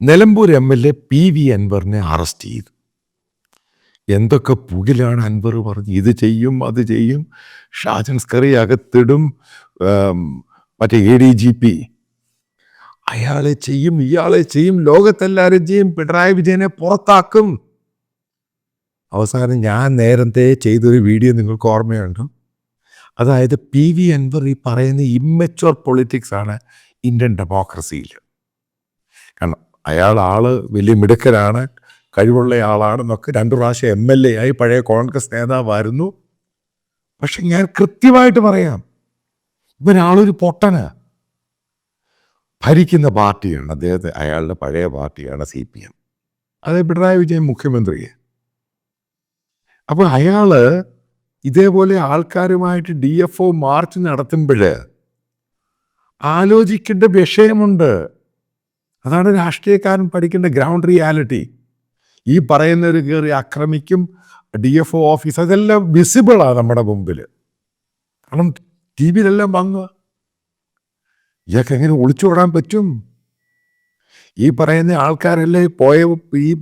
Nilambur M L A P V അൻവറിനെ arrest ചെയ്തു. എന്തൊക്കെ പുകിലാണ് അൻവർ പറഞ്ഞു ഇത് ചെയ്യും അത് ചെയ്യും. ഷാജൻ സ്കറി അകത്തിടും മറ്റേ എ ഡി ജി പി അയാളെ ചെയ്യും ഇയാളെ ചെയ്യും ലോകത്തെല്ലാവരും ചെയ്യും പിണറായി വിജയനെ പുറത്താക്കും. അവസാനം ഞാൻ നേരത്തെ ചെയ്തൊരു വീഡിയോ നിങ്ങൾക്ക് ഓർമ്മയുണ്ടോ? അതായത് പി വി അൻവർ ഈ പറയുന്ന ഇമ്മച്ചുവർ പൊളിറ്റിക്സ് ആണ് ഇന്ത്യൻ ഡെമോക്രസിയിൽ കാരണം അയാൾ ആൾ വലിയ മിടുക്കനാണ് കഴിവുള്ള ആളാണെന്നൊക്കെ രണ്ടു പ്രാവശ്യം എം എൽ എ ആയി പഴയ കോൺഗ്രസ് നേതാവായിരുന്നു. പക്ഷെ ഞാൻ കൃത്യമായിട്ട് പറയാം ഇവനാളൊരു പൊട്ടന്. ഭരിക്കുന്ന പാർട്ടിയാണ് അദ്ദേഹത്തെ അയാളുടെ പഴയ പാർട്ടിയാണ് സി പി എം. അതേ പിണറായി വിജയൻ മുഖ്യമന്ത്രി അപ്പോൾ അയാൾ ഇതേപോലെ ആൾക്കാരുമായിട്ട് ഡി എഫ് ഒ മാർച്ച് നടത്തുമ്പോൾ ആലോചിക്കേണ്ട വിഷയമുണ്ട്. അതാണ് രാഷ്ട്രീയക്കാരൻ പഠിക്കേണ്ട ഗ്രൗണ്ട് റിയാലിറ്റി ഈ പറയുന്നവർ കയറി ആക്രമിക്കും ഡി എഫ് ഒ ഓഫീസ് അതെല്ലാം വിസിബിളാണ് നമ്മുടെ മുമ്പിൽ കാരണം ടി വിയിലെല്ലാം വന്നു ഇയാൾക്ക് എങ്ങനെ ഒളിച്ചോടാൻ പറ്റും? ഈ പറയുന്ന ആൾക്കാരല്ലേ പോയ ഈ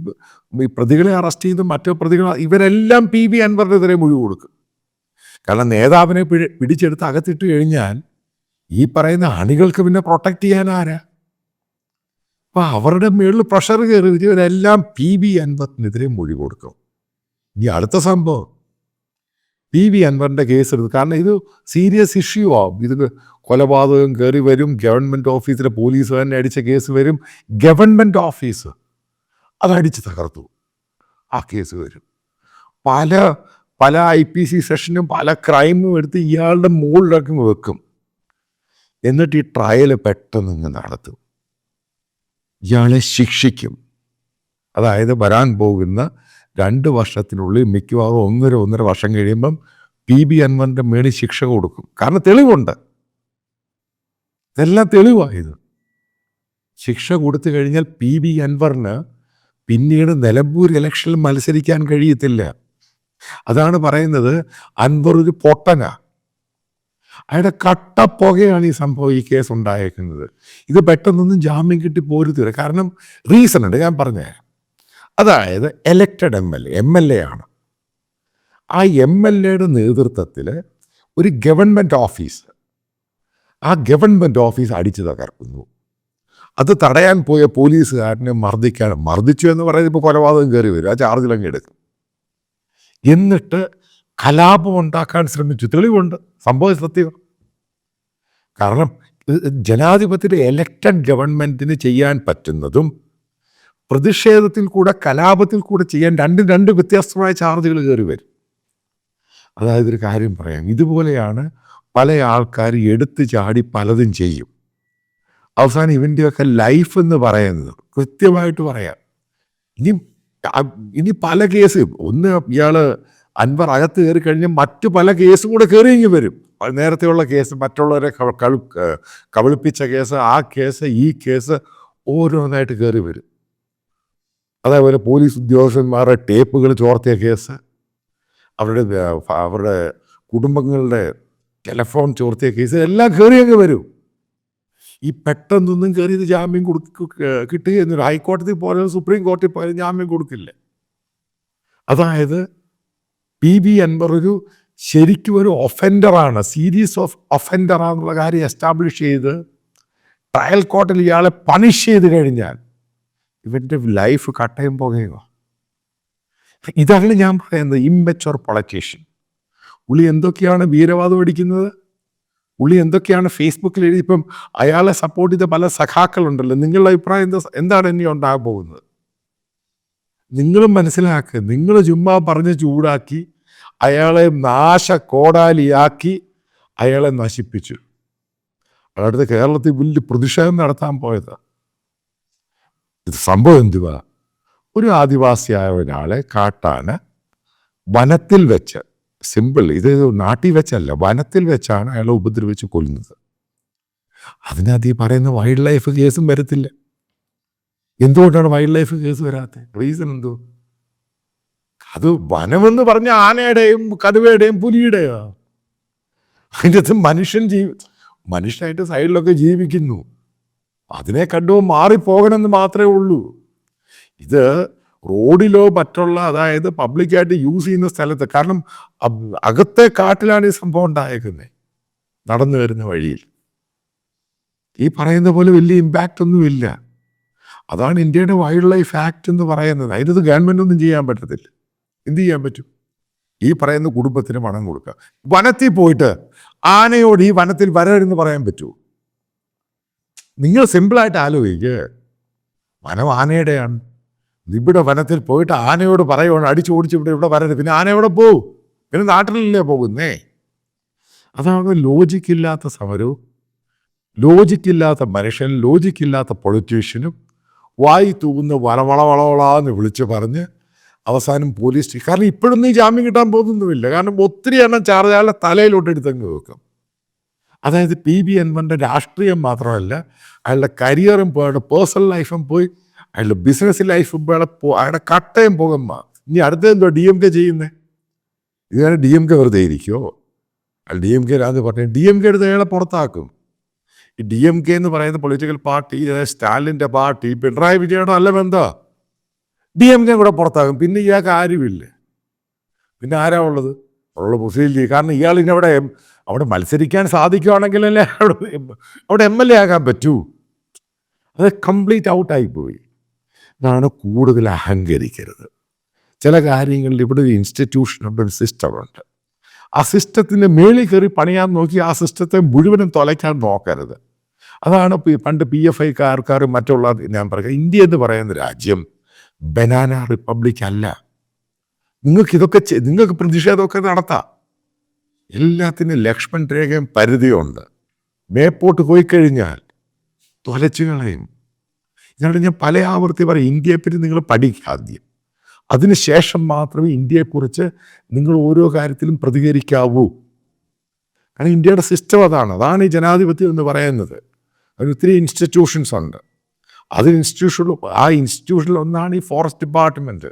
പ്രതികളെ അറസ്റ്റ് ചെയ്ത് മറ്റു പ്രതികൾ ഇവരെല്ലാം പി വി അൻവറിനെതിരെ മുഴുവൻ കൊടുക്കും. കാരണം നേതാവിനെ പിടി പിടിച്ചെടുത്ത് അകത്തിട്ട് കഴിഞ്ഞാൽ ഈ പറയുന്ന അണികൾക്ക് പിന്നെ പ്രൊട്ടക്റ്റ് ചെയ്യാൻ ആരാ? അപ്പൊ അവരുടെ മുകളിൽ പ്രഷർ കയറി ഇവരെല്ലാം പി ബി അൻവറിനെതിരെ മൊഴി കൊടുക്കും. ഇനി അടുത്ത സംഭവം. പി വി അൻവറിന്റെ കേസ് എടുത്തു കാരണം ഇത് സീരിയസ് ഇഷ്യൂ ആവും ഇത് കൊലപാതകം കയറി വരും ഗവൺമെന്റ് ഓഫീസിലെ പോലീസ് തന്നെ അടിച്ച കേസ് വരും ഗവൺമെന്റ് ഓഫീസ് അതടിച്ച് തകർത്തു. ആ കേസ് വരും. പല പല ഐ പി സി സെഷനും പല ക്രൈമും എടുത്ത് ഇയാളുടെ മുകളിലൊക്കെ വെക്കും. എന്നിട്ട് ഈ ട്രയൽ പെട്ടെന്ന് നടത്തും. ഇയാളെ ശിക്ഷിക്കും. അതായത് വരാൻ പോകുന്ന രണ്ട് വർഷത്തിനുള്ളിൽ മിക്കവാറും ഒന്നര ഒന്നര വർഷം കഴിയുമ്പം പി. ബി. അൻവറിന്റെ മേളിൽ ശിക്ഷ കൊടുക്കും. കാരണം തെളിവുണ്ട്. ഇതെല്ലാം തെളിവായത്. ശിക്ഷ കൊടുത്തു കഴിഞ്ഞാൽ പി. ബി. അൻവറിന് പിന്നീട് നിലമ്പൂർ ഇലക്ഷനിൽ മത്സരിക്കാൻ കഴിയത്തില്ല. അതാണ് പറയുന്നത് അൻവർ ഒരു പൊട്ടന. അയാളുടെ കട്ടപ്പുകയാണ് ഈ സംഭവം ഈ കേസ് ഉണ്ടായേക്കുന്നത്. ഇത് പെട്ടെന്നൊന്നും ജാമ്യം കിട്ടി പോരുത്തില്ല കാരണം റീസൺ ഉണ്ട് ഞാൻ പറഞ്ഞേ അതായത് elected M L A M L A ആണ്. ആ എം എൽ എയുടെ നേതൃത്വത്തിൽ ഒരു ഗവൺമെന്റ് ഓഫീസ് ആ ഗവൺമെന്റ് ഓഫീസ് അടിച്ചു തകർക്കുന്നു. അത് തടയാൻ പോയ പോലീസുകാരനെ മർദ്ദിക്കാൻ മർദ്ദിച്ചു എന്ന് പറയുന്നത് ഇപ്പോൾ കൊലപാതകം കയറി വരും. ആ ചാർജിലങ്ങ് എടുക്കും. എന്നിട്ട് കലാപം ഉണ്ടാക്കാൻ ശ്രമിച്ചു. തെളിവുണ്ട്. സംഭവ സത്യം. കാരണം ജനാധിപത്യ എലക്റ്റഡ് ഗവൺമെന്റിന് ചെയ്യാൻ പറ്റുന്നതും പ്രതിഷേധത്തിൽ കൂടെ കലാപത്തിൽ കൂടെ ചെയ്യാൻ രണ്ട് രണ്ട് വ്യത്യസ്തമായ ചാർജുകൾ കയറി വരും. അതായത് ഒരു കാര്യം പറയാം. ഇതുപോലെയാണ് പല ആൾക്കാർ എടുത്തു ചാടി പലതും ചെയ്യും. അവസാനം ഇവന്റെയൊക്കെ ലൈഫ് എന്ന് പറയുന്നത് കൃത്യമായിട്ട് പറയാം. ഇനി ഇനി പല കേസ് ഒന്ന് ഇയാൾ അൻവർ അകത്ത് കയറി കഴിഞ്ഞ് മറ്റു പല കേസും കൂടെ കയറിയെങ്കിൽ വരും. നേരത്തെയുള്ള കേസ് മറ്റുള്ളവരെ കളു കബളിപ്പിച്ച കേസ് ആ കേസ് ഈ കേസ് ഓരോന്നായിട്ട് കയറി വരും. അതേപോലെ പോലീസ് ഉദ്യോഗസ്ഥന്മാരുടെ ടേപ്പുകൾ ചോർത്തിയ കേസ് അവരുടെ അവരുടെ കുടുംബങ്ങളുടെ ടെലഫോൺ ചോർത്തിയ കേസ് എല്ലാം കയറിയങ്ങ് വരും. ഈ പെട്ടെന്നൊന്നും കയറിയത് ജാമ്യം കൊടുക്ക കിട്ടുകയെന്നൊരു ഹൈക്കോടതി പോലെ സുപ്രീം കോടതി പോലെ ജാമ്യം കൊടുക്കില്ല. അതായത് പി ബി അൻവർ ഒരു ശരിക്കും ഒരു ഒഫൻഡറാണ് സീരീസ് ഓഫ് ഒഫൻഡറാന്നുള്ള കാര്യം എസ്റ്റാബ്ലിഷ് ചെയ്ത് ട്രയൽ കോർട്ടിൽ ഇയാളെ പണിഷ് ചെയ്ത് കഴിഞ്ഞാൽ ഇവന്റെ ലൈഫ് കട്ടയും പോകുകയോ? ഇതാണ് ഞാൻ പറയുന്നത് ഇമ്മച്ചുവർ പൊളിറ്റീഷ്യൻ ഉള്ളി എന്തൊക്കെയാണ് വീരവാദം അടിക്കുന്നത്? ഉള്ളി എന്തൊക്കെയാണ് ഫേസ്ബുക്കിൽ എഴുതി? ഇപ്പം അയാളെ സപ്പോർട്ട് ചെയ്ത പല സഖാക്കളുണ്ടല്ലോ. നിങ്ങളുടെ അഭിപ്രായം എന്താ? എന്താണ് ഇനി ഉണ്ടാകാൻ പോകുന്നത്? നിങ്ങളും മനസ്സിലാക്കുക നിങ്ങൾ ചുമ്മാ പറഞ്ഞ് ചൂടാക്കി അയാളെ നാശ കോടാലിയാക്കി അയാളെ നശിപ്പിച്ചു. അടുത്ത കേരളത്തിൽ വലിയ പ്രതിഷേധം നടത്താൻ പോയത്. ഇത് സംഭവം എന്തുവാ? ഒരു ആദിവാസിയായ ഒരാളെ കാട്ടാന വനത്തിൽ വെച്ച് സിമ്പിൾ ഇത് നാട്ടിൽ വെച്ചല്ല വനത്തിൽ വെച്ചാണ് അയാളെ ഉപദ്രവിച്ച് കൊല്ലുന്നത്. അതിനകത്ത് ഈ പറയുന്ന വൈൽഡ് ലൈഫ് കേസും വരത്തില്ല. എന്തുകൊണ്ടാണ് വൈൽഡ് ലൈഫ് കേസ് വരാത്തത്? റീസൺ എന്തോ? അത് വനമെന്ന് പറഞ്ഞ ആനയുടെയും കടുവയുടെയും പുലിയുടെയോ? അതിന്റെ അകത്ത് മനുഷ്യൻ ജീവി മനുഷ്യനായിട്ട് സൈഡിലൊക്കെ ജീവിക്കുന്നു. അതിനെ കണ്ടു മാറിപ്പോകണമെന്ന് മാത്രമേ ഉള്ളൂ. ഇത് റോഡിലോ മറ്റുള്ള അതായത് പബ്ലിക്കായിട്ട് യൂസ് ചെയ്യുന്ന സ്ഥലത്ത് കാരണം അകത്തെ കാട്ടിലാണ് ഈ സംഭവം ഉണ്ടായേക്കുന്നത് നടന്നു വരുന്ന വഴിയിൽ. ഈ പറയുന്ന പോലെ വലിയ ഇമ്പാക്റ്റ് ഒന്നുമില്ല. അതാണ് ഇന്ത്യയുടെ വൈൽഡ് ലൈഫ് ആക്ട് എന്ന് പറയുന്നത്. അതിനത് ഗവൺമെന്റൊന്നും ചെയ്യാൻ പറ്റത്തില്ല. എന്ത് ചെയ്യാൻ പറ്റും? ഈ പറയുന്ന കുടുംബത്തിന് പണം കൊടുക്കുക. വനത്തിൽ പോയിട്ട് ആനയോട് ഈ വനത്തിൽ വരരുതെന്ന് പറയാൻ പറ്റുമോ? നിങ്ങൾ സിമ്പിളായിട്ട് ആലോചിക്കുക വനം ആനയുടെയാണ്. ഇവിടെ വനത്തിൽ പോയിട്ട് ആനയോട് പറയുവാണ് അടിച്ചു ഓടിച്ച് ഇവിടെ ഇവിടെ വരരുത്. പിന്നെ ആന എവിടെ പോവും പിന്നെ നാട്ടിലല്ലേ പോകുന്നേ? അതാണ് ലോജിക്കില്ലാത്ത സമരവും. ലോജിക്കില്ലാത്ത മനുഷ്യനും ലോജിക്കില്ലാത്ത പൊളിറ്റീഷ്യനും വായി തൂകുന്ന വളവള വളവളാന്ന് വിളിച്ച് പറഞ്ഞ് അവസാനം പോലീസ് കാരണം ഇപ്പോഴും നീ ജാമ്യം കിട്ടാൻ പോകുന്നൊന്നുമില്ല. കാരണം ഒത്തിരി എണ്ണം ചാർജ് അയാളെ തലയിലോട്ട് എടുത്തങ്ങ് വെക്കും. അതായത് പി ബി എൻവന്റെ രാഷ്ട്രീയം മാത്രമല്ല അയാളുടെ കരിയറും പോയി അയാളുടെ പേഴ്സണൽ ലൈഫും പോയി അയാളുടെ ബിസിനസ് ലൈഫും പോയി അയാളുടെ കട്ടയും പോകുമ്പോൾ ഇനി അടുത്ത എന്തോ ഡി എം കെ ചെയ്യുന്നത് ഇതുവരെ ഡി എം കെ വെറുതെ ഇരിക്കുമോ ഡി എം കെ രാജ് പറഞ്ഞു ഡി എം കെ എടുത്ത് അയാളെ പുറത്താക്കും. ഡി എം കെ എന്ന് പറയുന്ന പൊളിറ്റിക്കൽ പാർട്ടി സ്റ്റാലിന്റെ പാർട്ടി പിണറായി വിജയനോട് നല്ല ബന്ധമാണ് ഡി എം കെ കൂടെ പുറത്താകും. പിന്നെ ഇയാൾക്ക് ആരുമില്ല. പിന്നെ ആരാ ഉള്ളത്? ഉള്ള മുസ്ലിം ലീഗ്. കാരണം ഇയാൾ ഇനി അവിടെ അവിടെ മത്സരിക്കാൻ സാധിക്കുകയാണെങ്കിലല്ലേ അവിടെ അവിടെ എം എൽ എ ആകാൻ പറ്റൂ. അത് കംപ്ലീറ്റ് ഔട്ടായി പോയി. ഇതാണ് കൂടുതൽ അഹങ്കരിക്കരുത്. ചില കാര്യങ്ങളിൽ ഇവിടെ ഒരു ഇൻസ്റ്റിറ്റ്യൂഷനുണ്ട് ഒരു സിസ്റ്റമുണ്ട് ആ സിസ്റ്റത്തിന്റെ മേളിൽ കയറി പണിയാൻ നോക്കി ആ സിസ്റ്റത്തെ മുഴുവനും തുലയ്ക്കാൻ നോക്കരുത്. അതാണ് പണ്ട് പി എഫ് ഐക്കാർക്കാരും മറ്റുള്ള ഞാൻ പറയുക ഇന്ത്യ എന്ന് പറയുന്ന രാജ്യം ബനാന റിപ്പബ്ലിക് അല്ല. നിങ്ങൾക്ക് ഇതൊക്കെ നിങ്ങൾക്ക് പ്രതിഷേധമൊക്കെ നടത്താം. എല്ലാത്തിനും ലക്ഷ്മൺ രേഖയും പരിധിയുണ്ട്. മേപ്പോട്ട് പോയി കഴിഞ്ഞാൽ തൊലച്ചു കളയും. ഞാൻ പല ആവർത്തി പറയും ഇന്ത്യയെപ്പറ്റി നിങ്ങൾ പഠിക്കുക ആദ്യം അതിനുശേഷം മാത്രമേ ഇന്ത്യയെക്കുറിച്ച് നിങ്ങൾ ഓരോ കാര്യത്തിലും പ്രതികരിക്കാവൂ. കാരണം ഇന്ത്യയുടെ സിസ്റ്റം അതാണ്. അതാണ് ഈ ജനാധിപത്യം എന്ന് പറയുന്നത്. അതിന് ഒത്തിരി ഇൻസ്റ്റിറ്റ്യൂഷൻസ് ഉണ്ട്. അത് ഇൻസ്റ്റിറ്റ്യൂഷനിൽ ആ ഇൻസ്റ്റിറ്റ്യൂഷനിൽ ഒന്നാണ് ഈ ഫോറസ്റ്റ് ഡിപ്പാർട്ട്മെന്റ്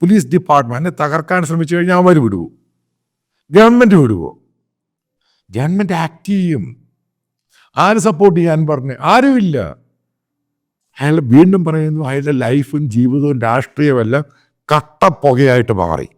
പോലീസ് ഡിപ്പാർട്ട്മെന്റ് തകർക്കാൻ ശ്രമിച്ചു കഴിഞ്ഞാൽ അവർ വിടുവോ. ഗവൺമെന്റ് വിടുവോ? ഗവൺമെന്റ് ആക്ട് ചെയ്യും. ആര് സപ്പോർട്ട് ചെയ്യാൻ പറഞ്ഞു? ആരുമില്ല അയാൾ വീണ്ടും പറയുന്നു അയാളുടെ ലൈഫും ജീവിതവും രാഷ്ട്രീയമെല്ലാം കട്ടപ്പുകയായിട്ട് മാറി.